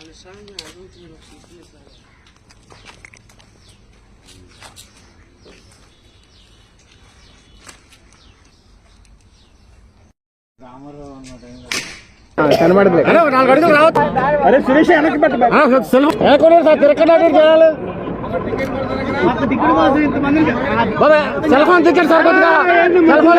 Alessandro, l'ultimo ciclista. అరే సురేష్ వెనక్కి పెట్ట సెల్ ఫోన్ తెచ్చాడు సార్ కొద్దిగా. సెల్ ఫోన్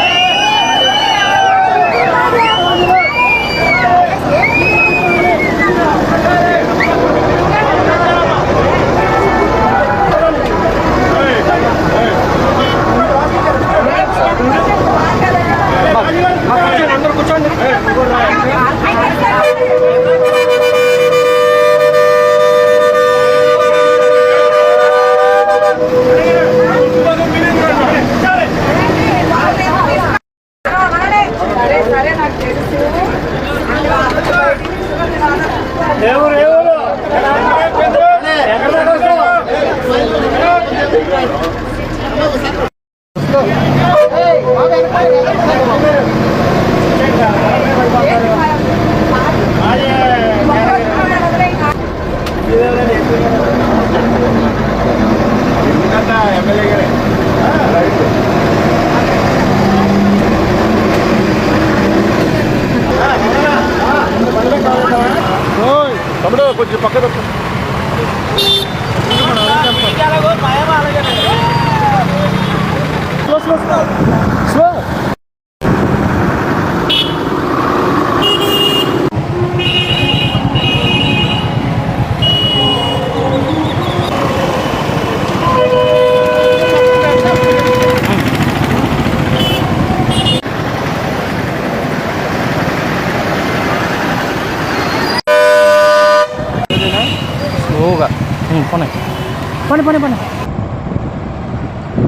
సరే సరే నాకు తెలుసు ఎవరు ఎవరు ఎమ్మెల్యే గారే பண்ணு பண்ணு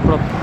பண்ணு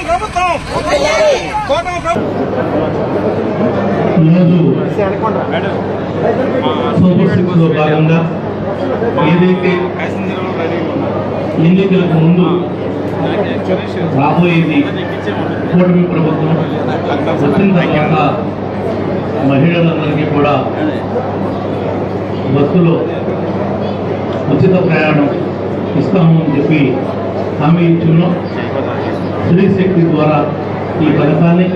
ఈరోజు సూపర్ సిక్స్లో భాగంగా ఏదైతే ఎన్నికలకు ముందు రాబోయేది కూటమి ప్రభుత్వం వచ్చిన తర్వాత మహిళలందరికీ కూడా బస్సులో ఉచిత ప్రయాణం ఇస్తాము అని చెప్పి హామీ ఇచ్చున్నాం. స్త్రీ శక్తి ద్వారా ఈ పథకాన్ని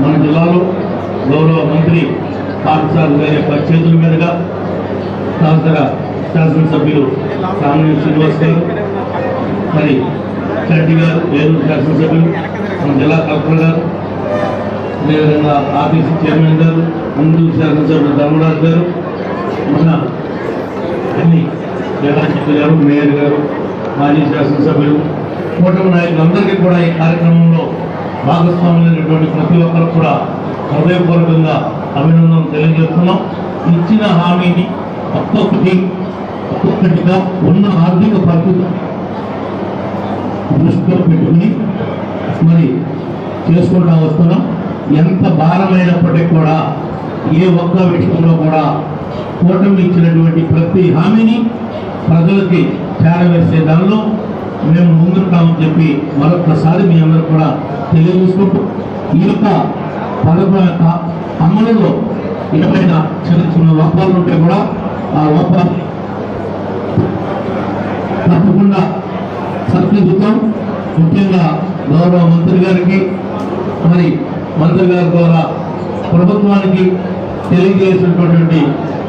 మన జిల్లాలో గౌరవ మంత్రి పాఠశాల గారి యొక్క చేతుల మీదుగా సహచర శాసనసభ్యులు సామాన్య శ్రీనివాస్ గారు మరి చెడ్డి గారు వేరు శాసనసభ్యులు మన జిల్లా కలెక్టర్ గారు అదేవిధంగా ఆర్టీసీ చైర్మన్ గారు ముందు శాసనసభ్యులు ధర్మరాజు గారు మన అన్ని జిల్లా కలెక్టర్ గారు మేయర్ గారు మాజీ శాసనసభ్యులు కూటమి నాయకులందరికీ కూడా ఈ కార్యక్రమంలో భాగస్వాములైనటువంటి ప్రతి ఒక్కరు కూడా హృదయపూర్వకంగా అభినందనలు తెలియజేస్తున్నాం. ఇచ్చిన హామీని ఒక్కొక్కటి ఒక్కొక్కటిగా ఉన్న ఆర్థిక పరిస్థితి దృష్టిలో పెట్టుకుని మరి చేసుకుంటా వస్తున్నాం. ఎంత భారమైనప్పటికీ కూడా ఏ ఒక్క విషయంలో కూడా కూటమి ఇచ్చినటువంటి ప్రతి హామీని ప్రజలకి చేరవేసే దానిలో మేము ముందుంటామని చెప్పి మరొకసారి మీ అందరూ కూడా తెలియజేసుకుంటూ ఈ యొక్క పథకం యొక్క అమలులో ఏమైనా చిన్న చిన్న లోపాలు ఉంటే కూడా ఆ లోపాలు తప్పకుండా సరిదిద్దుతాం. ముఖ్యంగా గౌరవ మంత్రి గారికి మరి మంత్రి గారి ద్వారా ప్రభుత్వానికి తెలియజేసినటువంటి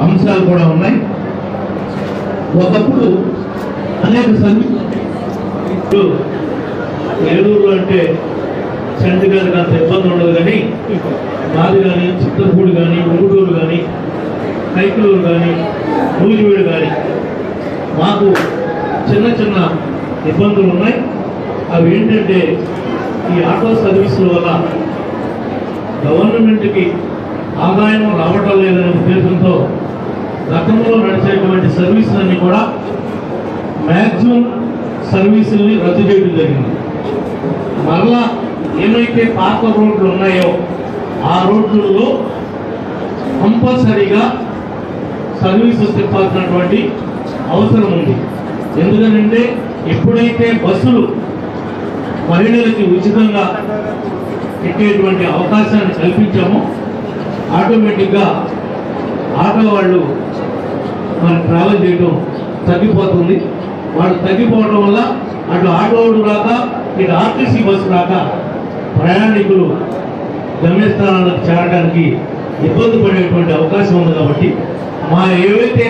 అంశాలు కూడా ఉన్నాయి. ఒకప్పుడు అనేక ఇప్పుడు నెల్లూరులో అంటే చంటి గారికి అంత ఇబ్బంది ఉండదు కానీ మాది కానీ చిత్తూరు కానీ ఉంగుటూరు కానీ కైకులూరు కానీ నూజివీడు కానీ మాకు చిన్న చిన్న ఇబ్బందులు ఉన్నాయి. అవి ఏంటంటే ఈ ఆటో సర్వీసుల వల్ల గవర్నమెంట్కి ఆదాయం రావటం లేదనే ఉద్దేశంతో గతంలో నడిచేటువంటి సర్వీసులన్నీ కూడా మ్యాక్సిమం సర్వీసుల్ని రద్దు చేయడం జరిగింది. మరలా ఏమైతే పాత రోడ్లు ఉన్నాయో ఆ రోడ్లలో కంపల్సరీగా సర్వీసెస్ తిప్పాల్సినటువంటి అవసరం ఉంది. ఎందుకనంటే ఎప్పుడైతే బస్సులు మహిళలకి ఉచితంగా ఎక్కేటువంటి అవకాశాన్ని కల్పించామో ఆటోమేటిక్గా ఆటో వాళ్ళు మనం ట్రావెల్ చేయడం తగ్గిపోతుంది. వాళ్ళు తగ్గిపోవడం వల్ల అటు ఆటోలు రాక ఇటు ఆర్టీసీ బస్సు రాక ప్రయాణికులు గమ్యస్థానాలకు చేరడానికి ఇబ్బంది పడేటువంటి అవకాశం ఉంది కాబట్టి మా ఏవైతే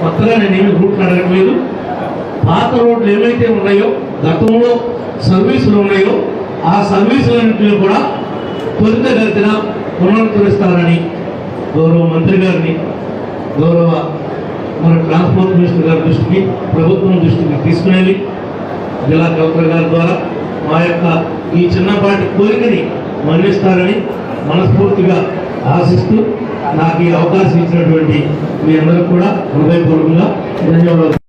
కొత్తగా నేను ఏమి రూట్లు అడగట్లేదు పాత రోడ్లు ఏవైతే ఉన్నాయో గతంలో సర్వీసులు ఉన్నాయో ఆ సర్వీసులన్నింటినీ కూడా త్వరితగతిన పునరుద్ధరిస్తారని గౌరవ మంత్రి గారిని గౌరవ మన ట్రాన్స్పోర్ట్ మినిస్టర్ గారి దృష్టికి ప్రభుత్వం దృష్టికి తీసుకునేది జిల్లా కలెక్టర్ గారి ద్వారా మా యొక్క ఈ చిన్నపాటి కోరికని మన్నిస్తారని మనస్ఫూర్తిగా ఆశిస్తూ నాకు ఈ అవకాశం ఇచ్చినటువంటి మీ అందరూ కూడా హృదయపూర్వకంగా ధన్యవాదాలు.